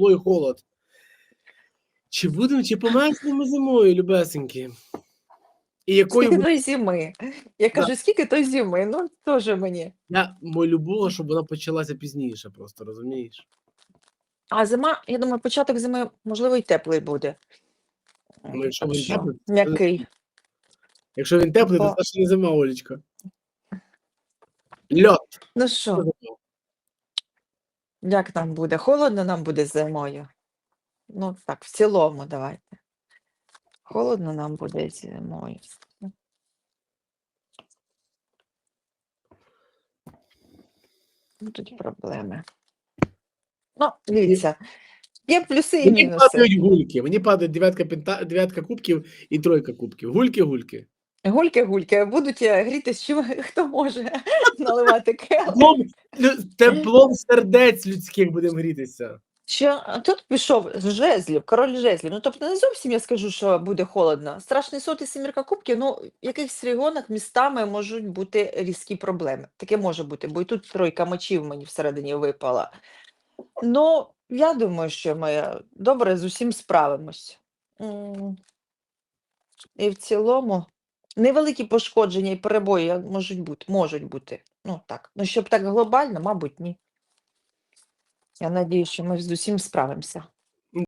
тепло і холод. Чи будемо, чи померзнемо зимою, любесенькі? І якою Скільки той зими? Я кажу, скільки той зими? Ну, теж мені. я молю Бога, щоб вона почалася пізніше, просто розумієш? А зима, я думаю, початок зими, можливо, і теплий буде. Ну, якщо він теплий, то М'який. Якщо він теплий, то це ще не зима, Олечка. Льот. Ну що, як нам буде? Холодно нам буде зимою? Ну, так, в цілому давайте. Холодно нам буде зимою. Будуть проблеми. Ну, дивіться, є плюси і Мені мінуси. падають гульки. Мені падає дев'ятка, пента... дев'ятка кубків і тройка кубків. Гульки-гульки. Гульки-гульки, будуть е, грітись, чим хто може наливати келих. Теплом, сердець людських будемо грітися. Що тут пішов з жезлів, король жезлів. Ну тобто не зовсім я скажу, що буде холодно. Страшний сот і семірка кубків. Ну, в якихось регіонах містами можуть бути різкі проблеми. Таке може бути, бо і тут тройка мечів мені всередині випала. Ну, я думаю, що ми добре з усім справимось. І в цілому невеликі пошкодження і перебої можуть бути, можуть бути. Ну так. Ну, щоб так глобально, мабуть, ні. Я надію, що ми з усім справимося.